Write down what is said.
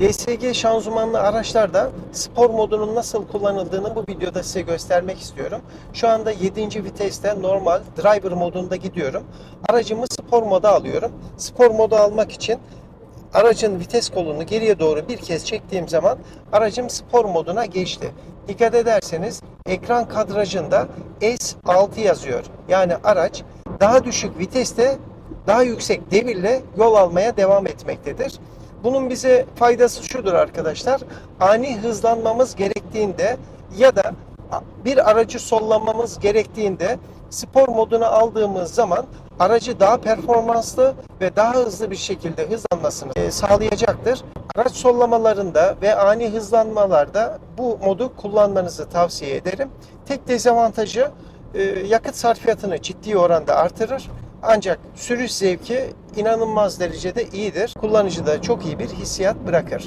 DSG şanzımanlı araçlarda spor modunun nasıl kullanıldığını bu videoda size göstermek istiyorum. Şu anda 7. viteste normal driver modunda gidiyorum. Aracımı spor moda alıyorum. Spor moda almak için aracın vites kolunu geriye doğru bir kez çektiğim zaman aracım spor moduna geçti. Dikkat ederseniz ekran kadrajında S6 yazıyor. Yani araç daha düşük viteste daha yüksek devirle yol almaya devam etmektedir. Bunun bize faydası şudur arkadaşlar. Ani hızlanmamız gerektiğinde ya da bir aracı sollamamız gerektiğinde spor moduna aldığımız zaman aracı daha performanslı ve daha hızlı bir şekilde hızlanmasını e, sağlayacaktır. Araç sollamalarında ve ani hızlanmalarda bu modu kullanmanızı tavsiye ederim. Tek dezavantajı e, yakıt sarfiyatını ciddi oranda artırır. Ancak sürüş zevki inanılmaz derecede iyidir. Kullanıcıda çok iyi bir hissiyat bırakır.